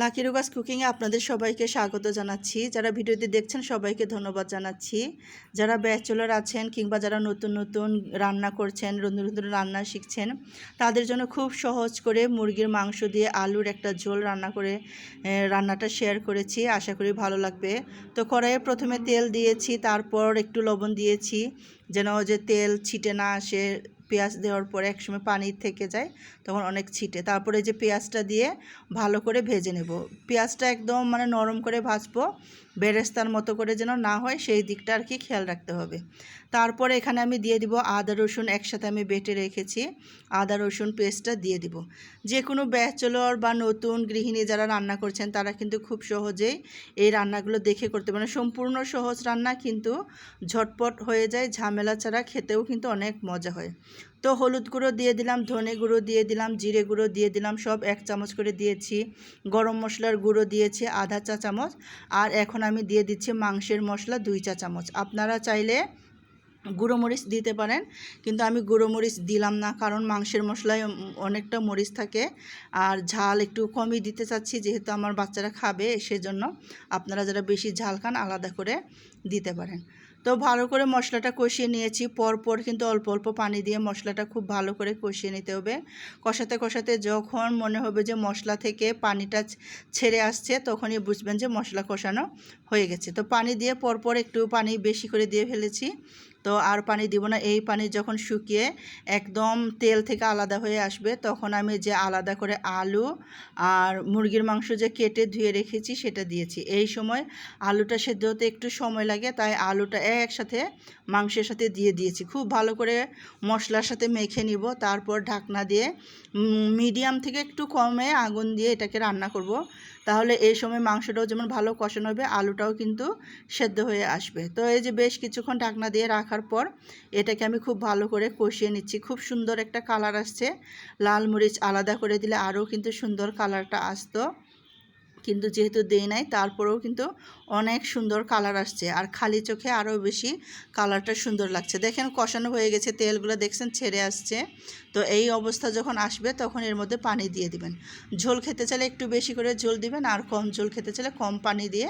Lucky রুগাস কুকিংয়ে আপনাদের সবাইকে স্বাগত জানাচ্ছি। যারা ভিডিওটি দেখছেন, সবাইকে ধন্যবাদ জানাচ্ছি। যারা ব্যাচেলর আছেন কিংবা যারা নতুন নতুন রান্না করছেন, নতুন নতুন রান্না শিখছেন, তাদের জন্য খুব সহজ করে মুরগির মাংস দিয়ে আলুর একটা ঝোল রান্না করে রান্নাটা শেয়ার করেছি। আশা করি ভালো লাগবে। তো কড়াইয়ে প্রথমে তেল দিয়েছি, তারপর একটু লবণ দিয়েছি, যেন যে তেল ছিটে না আসে পেঁয়াজ দেওয়ার পরে একসময় পানি থেকে যায়, তখন অনেক ছিটে। তারপরে যে পেঁয়াজটা দিয়ে ভালো করে ভেজে নেব। পেঁয়াজটা একদম মানে নরম করে ভাজবো, বেরেস্তার মতো করে যেন না হয়, সেই দিকটা আর কি খেয়াল রাখতে হবে। তারপরে এখানে আমি দিয়ে দিব আদা, রসুন একসাথে আমি বেটে রেখেছি। আদা, রসুন পেস্টটা দিয়ে দিব। যে কোনো ব্যাচেলর বা নতুন গৃহিণী যারা রান্না করছেন, তারা কিন্তু খুব সহজেই এই রান্নাগুলো দেখে করতে পারেন। সম্পূর্ণ সহজ রান্না কিন্তু ঝটপট হয়ে যায়, ঝামেলা ছাড়া খেতেও কিন্তু অনেক মজা হয়। তো হলুদ গুঁড়ো দিয়ে দিলাম, ধনে গুঁড়ো দিয়ে দিলাম, জিরে গুঁড়ো দিয়ে দিলাম, সব এক চামচ করে দিয়েছি। গরম মশলার গুঁড়ো দিয়েছি, আধা চা চামচ। আর এখন আমি দিয়ে দিচ্ছি মাংসের মশলা দুই চা চামচ। আপনারা চাইলে গুঁড়ো মরিচ দিতে পারেন, কিন্তু আমি গুঁড়ো মরিচ দিলাম না, কারণ মাংসের মশলায় অনেকটা মরিচ থাকে। আর ঝাল একটু কমই দিতে চাচ্ছি, যেহেতু আমার বাচ্চারা খাবে, সেজন্য আপনারা যারা বেশি ঝাল খান, আলাদা করে দিতে পারেন। তো ভালো করে মশলাটা কষিয়ে নিয়েছি। পরপর কিন্তু অল্প অল্প পানি দিয়ে মশলাটা খুব ভালো করে কষিয়ে নিতে হবে। কষাতে কষাতে যখন মনে হবে যে মশলা থেকে পানিটা ছেড়ে আসছে, তখনই বুঝবেন যে মশলা কষানো হয়ে গেছে। তো পানি দিয়ে পরপর একটু পানি বেশি করে দিয়ে ফেলেছি। তো আর পানি দিব না। এই পানি যখন শুকিয়ে একদম তেল থেকে আলাদা হয়ে আসবে, তখন আমি যে আলাদা করে আলু আর মুরগির মাংস যে কেটে ধুয়ে রেখেছি, সেটা দিয়েছি। এই সময় আলুটা সেদ্ধ হতে একটু সময় লাগে, তাই আলুটা একসাথে মাংসের সাথে দিয়ে দিয়েছি। খুব ভালো করে মশলার সাথে মেখে নিব, তারপর ঢাকনা দিয়ে মিডিয়াম থেকে একটু কমে আগুন দিয়ে এটাকে রান্না করব। তাহলে এই সময় মাংসটাও যেমন ভালো কষানো হবে, আলুটাও কিন্তু সেদ্ধ হয়ে আসবে। তো এই যে বেশ কিছুক্ষণ ঢাকনা দিয়ে রাখার পর এটাকে আমি খুব ভালো করে কষিয়ে নিচ্ছি। খুব সুন্দর একটা কালার আসছে। লাল মরিচ আলাদা করে দিলে আরও কিন্তু সুন্দর কালারটা আসতো। কিন্তু যেহেতু দেই নাই, তারপরেও কিন্তু অনেক সুন্দর কালার আসছে। আর খালি চোখে আরও বেশি কালারটা সুন্দর লাগছে। দেখেন কষানো হয়ে গেছে, তেলগুলো দেখছেন ছেড়ে আসছে। তো এই অবস্থা যখন আসবে, তখন এর মধ্যে পানি দিয়ে দিবেন। ঝোল খেতে চাইলে একটু বেশি করে ঝোল দিবেন, আর কম ঝোল খেতে চাইলে কম পানি দিয়ে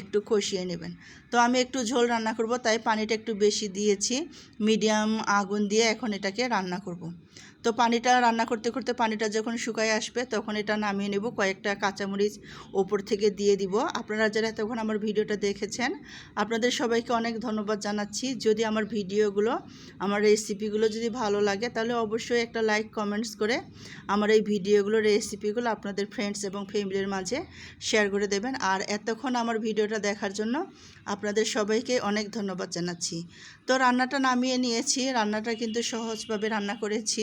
একটু কষিয়ে নেবেন। তো আমি একটু ঝোল রান্না করব, তাই পানিটা একটু বেশি দিয়েছি। মিডিয়াম আগুন দিয়ে এখন এটাকে রান্না করব। তো পানিটা রান্না করতে করতে পানিটা যখন শুকায় আসবে, তখন এটা নামিয়ে নেব, কয়েকটা কাঁচামরিচ ওপর থেকে দিয়ে দিব। আপনারা যারা তখন আমার ভিডিওটা দেখেছেন, আপনাদের সবাইকে অনেক ধন্যবাদ জানাচ্ছি। যদি আমার ভিডিওগুলো, আমার রেসিপিগুলো যদি ভালো লাগে, তাহলে অবশ্যই একটা লাইক, কমেন্টস করে আমার এই ভিডিওগুলো, রেসিপিগুলো আপনাদের ফ্রেন্ডস এবং ফ্যামিলির মাঝে শেয়ার করে দেবেন। আর এতক্ষণ আমার ভিডিওটা দেখার জন্য আপনাদের সবাইকে অনেক ধন্যবাদ জানাচ্ছি। তো রান্নাটা নামিয়ে নিয়েছি, রান্নাটা কিন্তু সহজভাবে রান্না করেছি।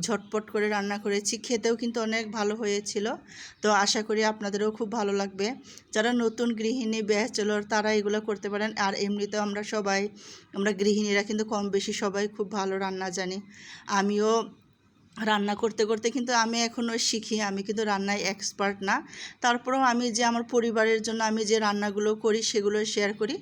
ঝটপট করে রান্না করেছি। খেতেও কিন্তু অনেক ভালো হয়েছিল। তো আশা করি আপনাদেরও খুব ভালো লাগবে। যারা নতুন গৃহিণী, ব্যাচেলর, তারা এগুলো করতে পারেন। আর এমনিতেও আমরা সবাই, আমরা গৃহিণীরা কিন্তু কম বেশি সবাই খুব ভালো রান্না জানি। আমিও রান্না করতে করতে কিন্তু আমি এখনও শিখি। আমি কিন্তু রান্নায় এক্সপার্ট না। তারপরেও আমি যে আমার পরিবারের জন্য আমি যে রান্নাগুলো করি, সেগুলো শেয়ার করি।